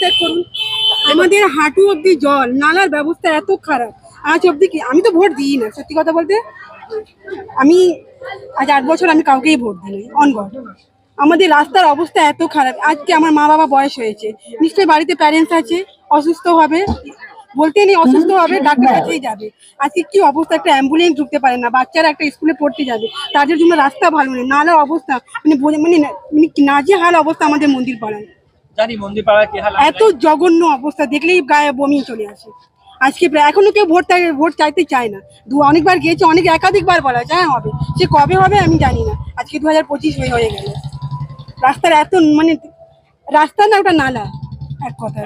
Check করুন আমাদের হাঁটু অব্দি জল, নালার ব্যবস্থা এত খারাপ। আজ অব্দি কি আমি তো ভোট দিই না, সত্যি কথা বলতে। আমি আজ আট বছর আমি কাউকেই ভোট দিই অনগড আমাদের রাস্তার অবস্থা এত খারাপ। আজকে আমার মা বাবা বয়স হয়েছে। নিশ্চয়ই বাড়িতে প্যারেন্টস আছে, অসুস্থ হবে। বলতে নেই অসুস্থ হবে, ডাক্তার কাছেই যাবে। আজকে কি অবস্থা? একটা অ্যাম্বুলেন্স ঢুকতে পারে না, বাচ্চারা একটা স্কুলে পড়তে যাবে। তাদের জন্য রাস্তা ভালো নেই, নালার অবস্থা মানে মানে মানে নাজে হাল অবস্থা আমাদের মন্দির পাড়ায় জানি মন্দির পাড়া কি হাল এত জঘন্য অবস্থা দেখলেই গায়ে বমি চলে আসে। আজকে প্রায় এখনও কেউ ভোট ভোট চাইতে চায় না। দু অনেকবার গিয়েছে অনেক একাধিকবার বলা যায় হ্যাঁ হবে। সে কবে হবে আমি জানি না। আজকে দু হাজার পঁচিশ হয়ে হয়ে গেল। রাস্তার এত মানে রাস্তা না ওটা নালা। এক কথা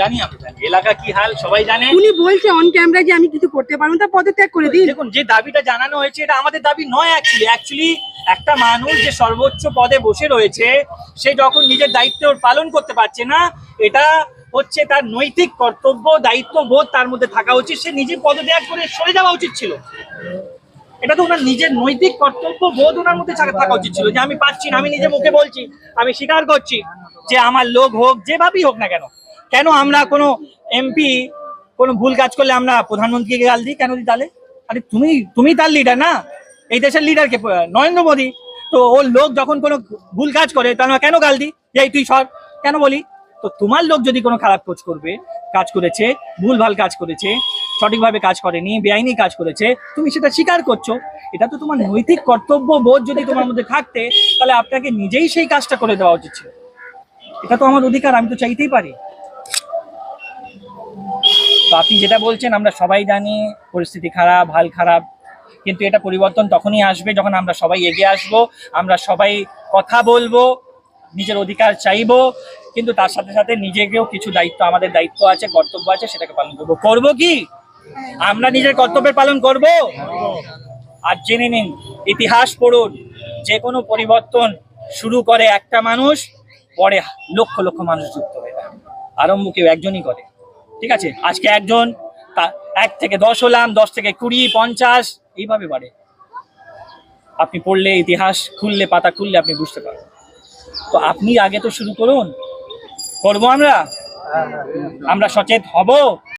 জানি আমি জানি। এলাকা কি হাল সবাই জানে? উনি বলছে অন ক্যামেরা যে আমি কিছু করতে পারব না, তা পদত্যাগ করে দিন। দেখুন যে দাবিটা জানানো হয়েছে এটা আমাদের দাবি নয় অ্যাকচুয়ালি অ্যাকচুয়ালি একটা মানুষ যে সর্বোচ্চ পদে বসে রয়েছে সে যখন নিজের দায়িত্ব পালন করতে পারছে না এটা হচ্ছে তার নৈতিক কর্তব্য দায়িত্ব বোধ তার মধ্যে থাকা উচিত। সে নিজে পদত্যাগ করে সরে যাওয়া উচিত ছিল। এটা তো ওনার নিজের নৈতিক কর্তব্য বোধ ওনার মধ্যে থাকা থাকা উচিত ছিল যে আমি পাচ্ছি না আমি নিজে মুখে বলছি আমি স্বীকার করছি যে আমার লোক হোক যেভাবেই হোক না কেন কেন আমরা কোনো এমপি কোনো ভুল কাজ করলে আমরা প্রধানমন্ত্রীকে গাল দিই? কেন দিই তাহলে? আরে তুমি তুমি তার লিডার না? এই দেশের লিডারকে নরেন্দ্র মোদী। তো ওর লোক যখন কোনো ভুল কাজ করে, তাহলে কেন গাল দিই? যে তুই সর। কেন বলি? তো তোমার লোক যদি কোনো খারাপ কাজ করবে, কাজ করেছে ভুল ভালো কাজ করেছে, সঠিকভাবে কাজ করেনি, বেআইনি কাজ করেছে, তুমি সেটা স্বীকার করছ। এটা তো তোমার নৈতিক কর্তব্য বোধ যদি তোমার মধ্যে থাকতে, তাহলে আপনাকে নিজেই সেই কাজটা করে দেওয়া উচিত ছিল। এটা তো আমার অধিকার, আমি তো চাইতেই পারি। তো আপনি যেটা বলছেন, আমরা সবাই জানি পরিস্থিতি খারাপ, হাল খারাপ, কিন্তু এটা পরিবর্তন তখনই আসবে যখন আমরা সবাই এগিয়ে আসব, আমরা সবাই কথা বলব, নিজের অধিকার চাইব, কিন্তু তার সাথে সাথে নিজেকেও কিছু দায়িত্ব, আমাদের দায়িত্ব আছে, কর্তব্য আছে, সেটাকে পালন করব। করব কি? আমরা নিজের কর্তব্যের পালন করব? আর জেনে নিন, ইতিহাস পড়ুন, যে কোনো পরিবর্তন শুরু করে একটা মানুষ, পরে লক্ষ লক্ষ মানুষ যুক্ত হয়ে আরম্ভ কেউ একজনই করে। ঠিক আছে? আজকে একজন এক থেকে দশ হলাম, দশ থেকে কুড়ি, পঞ্চাশ, এইভাবে বাড়ে। আপনি পড়লে ইতিহাস খুললে, পাতা খুললে আপনি বুঝতে পারবেন। তো আপনি আগে তো শুরু করুন। করব আমরা? আমরা সচেত হব?